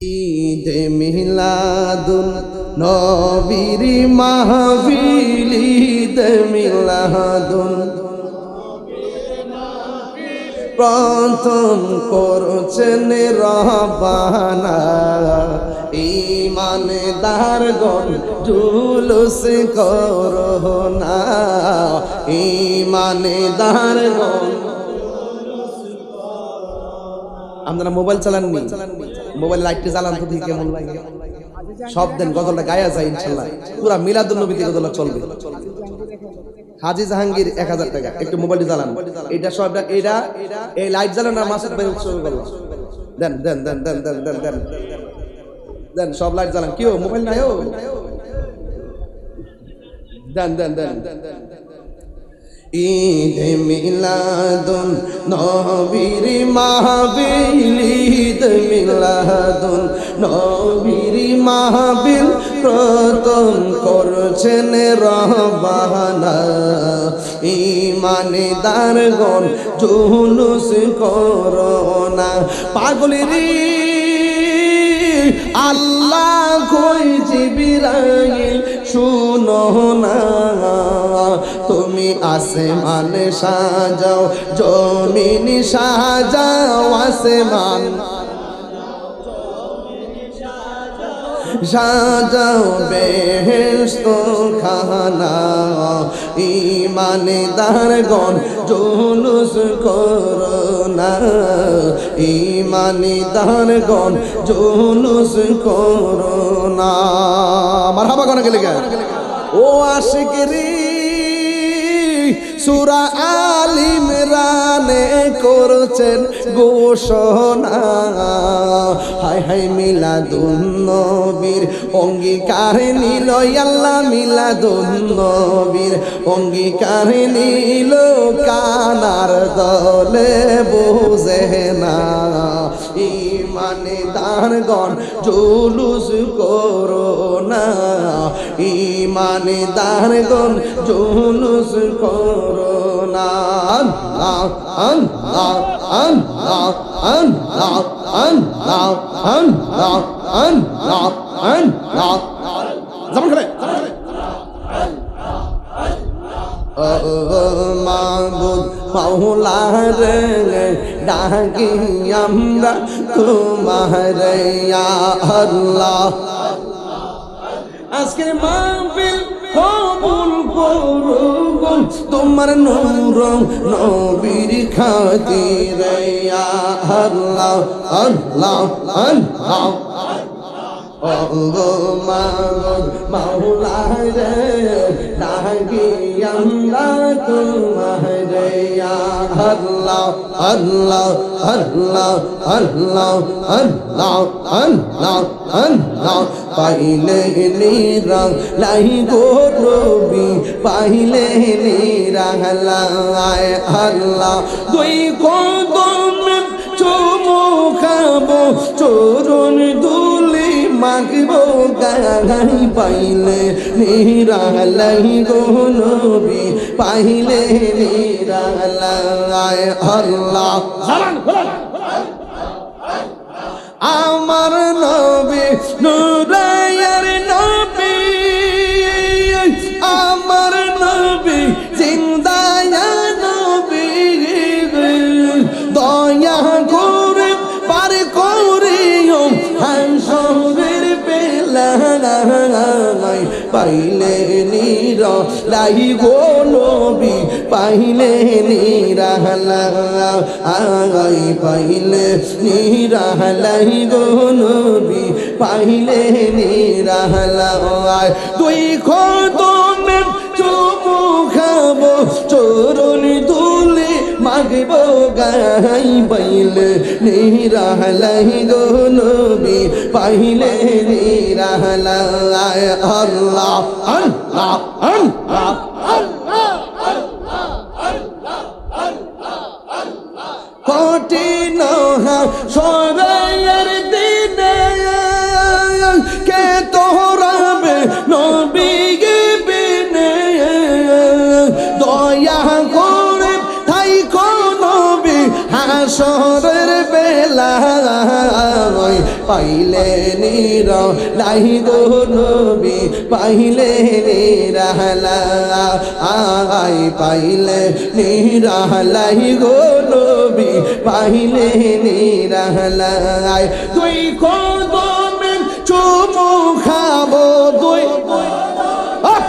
ঈদ মিলাদুন নবীর মাহফিল, ঈদ মিলাদুন প্রথম করছেন রহবানা। ইমানদার গণ জুলুস করোনা ইমানদার গণ আপনারা মোবাইল চালান চালাননি? মোবাইল লাইটটা চালান তো দেখি কেমন লাগে? সব দিন গজলটা গায়া যায় ইনশাল্লাহ। পুরা মিলাদুল নবীতে গজলটা চলবে। হাজি জাহাঙ্গীর এক হাজার টাকা। একটু মোবাইলটি চালান এটা সব এটা, এই লাইট জ্বালান মাসুদ ভাই উৎসব করল দেন দেন দেন দেন দেন দেন দেন। দেন, সব লাইট জ্বালান। কি মোবাইল নাই ও? দেন দেন দেন। ঈদ মিলাদুন নবীর মাহবিল ঈদ মিলাদুন নবীর মাহবিল প্রথম করছেন রহবানা। ইমানদার গণ জুলুস করোনা পাগলের আল্লাহ কই জিবিরাইল, শুনো না। আসমান সাজাও, জমিন সাজাও, আসমান সাজাও বেহেস্ত খানা, ইমানদার গণ জুলুস করোনা, ইমানদার গণ জুলুস করোনা। মারহাবা কোন গেলে ও আশিকরি সুরা আলিম রানে করছেন ঘোষণা। হাই হাই মিলাদুন নবীর অঙ্গীকার নিল আল্লাহ, মিলাদুন নবীর অঙ্গীকার নিল কানার দলে বুঝে না। ইমানে দারগণ জুলুস করোনা জুলুস যেমন করে মাবুদ মাওলার ডাকি আমরা তোমার আল্লাহ। আজকের মাহফিল কবুল করুন তোমার নূর নবীর খাতির আল্লাহ আল্লাহ আল্লাহ। মাওলার ডাকি আমরা তোমার আল্লাহ আল্লাহ আল্লাহ আল্লাহ আল্লাহ আল্লাহ আল্লাহ পাইলে নিরা লাই গো রবি পাইলে নিরা লাই আল্লাহ দুই কদম চুমু খাব চরণ দুলি মাগবো গাই পাইলে নিরালাই গো নবী পাইলে নিরালাই। আল্লাহ। আমার নবী পাইলে নিরা লাই গো নবি, পাইলে নিরা আগাই পাইলে নিরা গো নবি, পাইলে নিরা লাই। দুই খত গাই পাইলে নিরালাই গো নবী পাইলে নিরালাই আল্লাহ আল্লাহ আল্লাহ কঠিন সরাইয়ের পাইলে নিরা লাই গো নবী, পাইলে নিরালা আই পাইলে নিরালাই গো নবী, পাইলে নিরালাই তুই কদমে চুমু খাব আহ!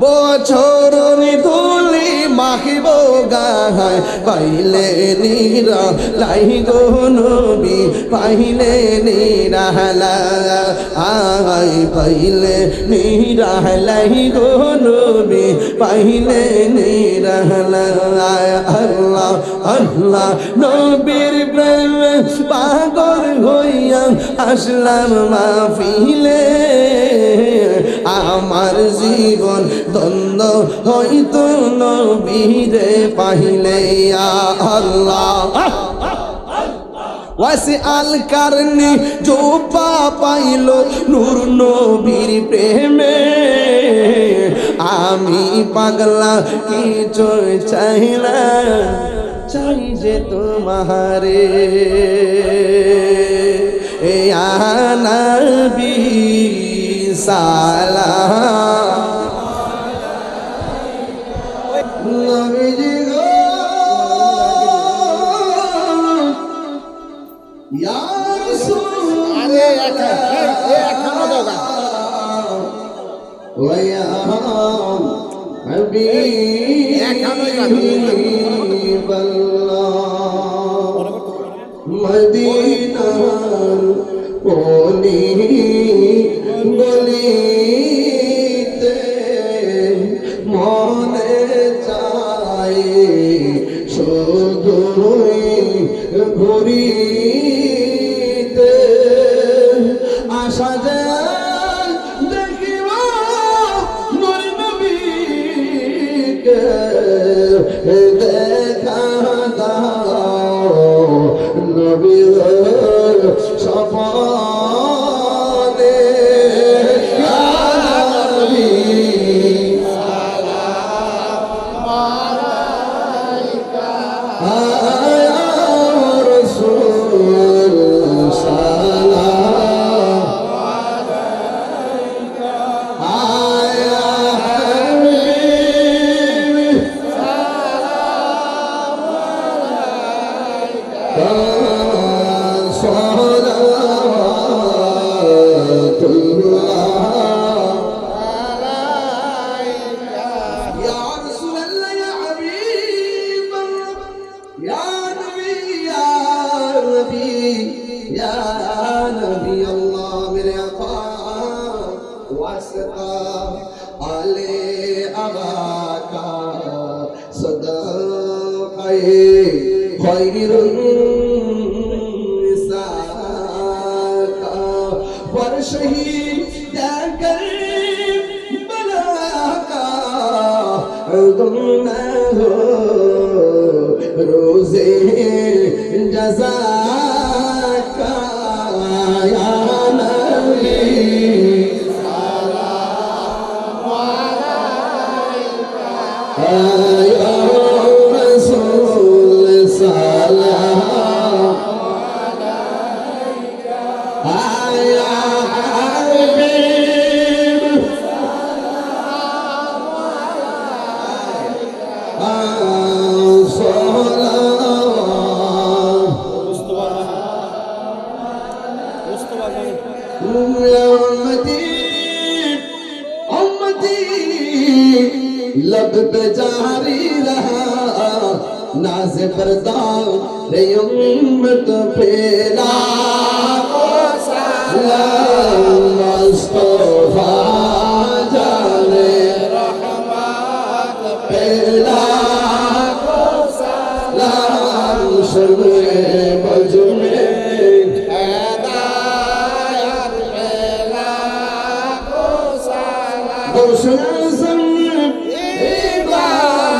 বছর গাহায় পাইলে নিরা, লাই গো নবী, পাইলে নিরা আয় পাইলে নিরা, লাই গো নবী, পাইলে নিরা আল্লাহ আল্লাহ, নবীর প্রেম পাগল হইয়া আসলাম মাহফিলে। আমার জীবন দ্বন্দ্ব হইতো নবীরে পাহিলে আল্লাহ। ওয়াসি আল কারনি জোপা পাইল নূর নবীর প্রেমে। আমি পাগলা কিছু চাই না চাই যে তোমারে। নবী সালাম। নবীজি গো ইয়া রাসূল আরে একা একা না দাও গা ওয়া নবী একা ঘুরিতে আসা যায় يا نبي الله من عطاء واسقى علي أباك صدق خير نساك فرشهي ذاكر بلاك ضمنه روزي جزاك I am लब पे जारी रहा नाज पर्दा रे उम्मत फेला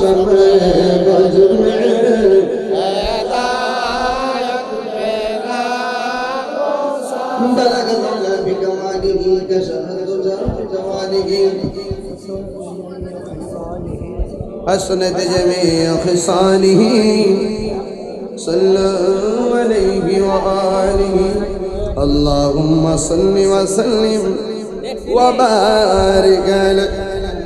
محشر بجمعه بلغ الغنى بكماله كشفت جواله حسنت جميع خصاله صلى عليه وآله اللهم صل وسلم وبارك عليه